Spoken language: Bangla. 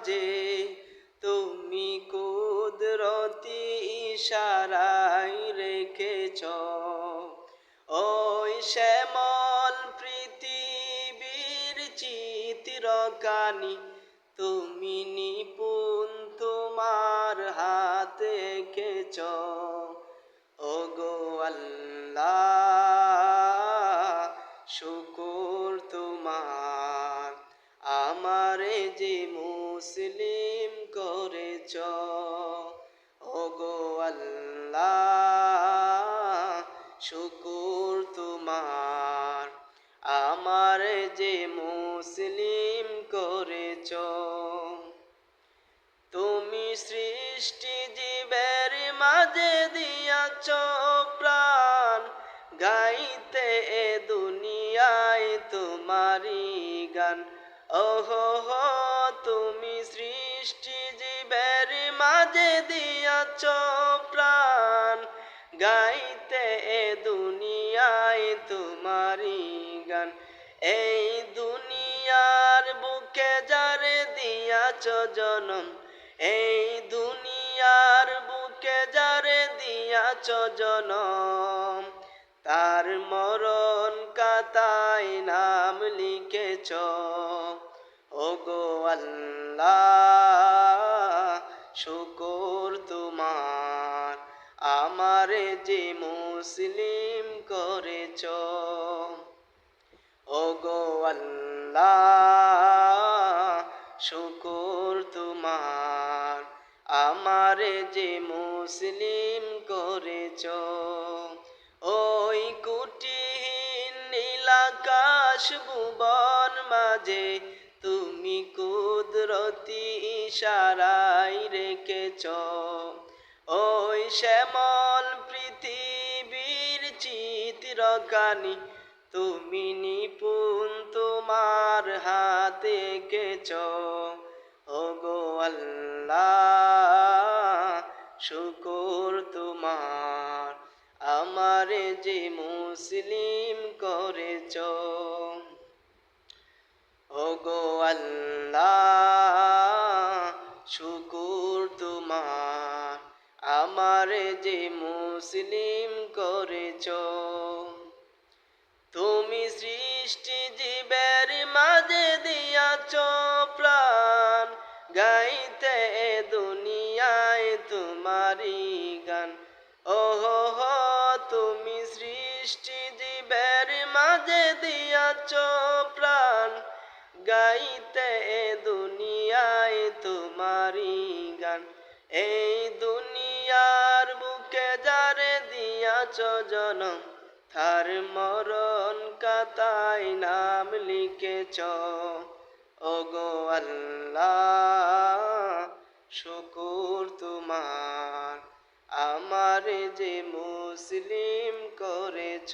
মাঝে তুমি কুদরতি ইশারাই রেখেছ। ওই শ্যামল পৃথিবীর চিত্রকানি, তুমি নিপুণ তোমার হাতে এঁকেছ ও গো আল্লাহ, শুকুর তোমার, আমারে যে মুসলিম করেছ। ও গো আল্লাহ, শুকুর তোমার। আমার যে মুসলিম করেছ, তুমি সৃষ্টি জীবের মাঝে দিয়াছ প্রাণ। গাইতে এ দুনিয়ায় তোমারি গান। ওহো হো সৃষ্টি জীবের মাঝে দিয়াছ প্রাণ। গাইতে এ দুনিয়ায় তোমারি গান। এই দুনিয়ার বুকে যারে দিয়াছ জনম, এই দুনিয়ার বুকে যারে দিয়াছ জনম। তার মরণ কাতায় নাম লিখেছ। গো শুকুর তোমার। আমারে যে মুসলিম করেছ ও গো শুকুর তোমার। আমারে যে মুসলিম করেছ, ওই কুটিহীন নীলাকাশ ভুবন মাঝে তুমি কুদরতি ইশারাই রেখেছ। ওই শ্যামল পৃথিবীর চিত্রকানি তুমি নিপুণ তোমার হাতে কেছ ও গো আল্লাহ, শুকুর তোমার, আমারে যে মুসলিম করেছ। আল্লাহ, শুকুর তোমার। আমারে যে মুসলিম করেছ, তুমি সৃষ্টি জীবের মাঝে দিয়াছ প্রাণ। গাইতে দুনিয়ায় তোমারি গান। ওহো তুমি সৃষ্টি জীবের মাঝে দিয়াছ প্রাণ। গাইতে দুনিয়ায় তোমারি গান। এই দুনিয়ার বুকে যারে দিয়াছ জনম, তার মরণ কাতায় নাম লিখেছ। ও গো আল্লাহ, শুকুর তোমার, আমার যে মুসলিম করেছ।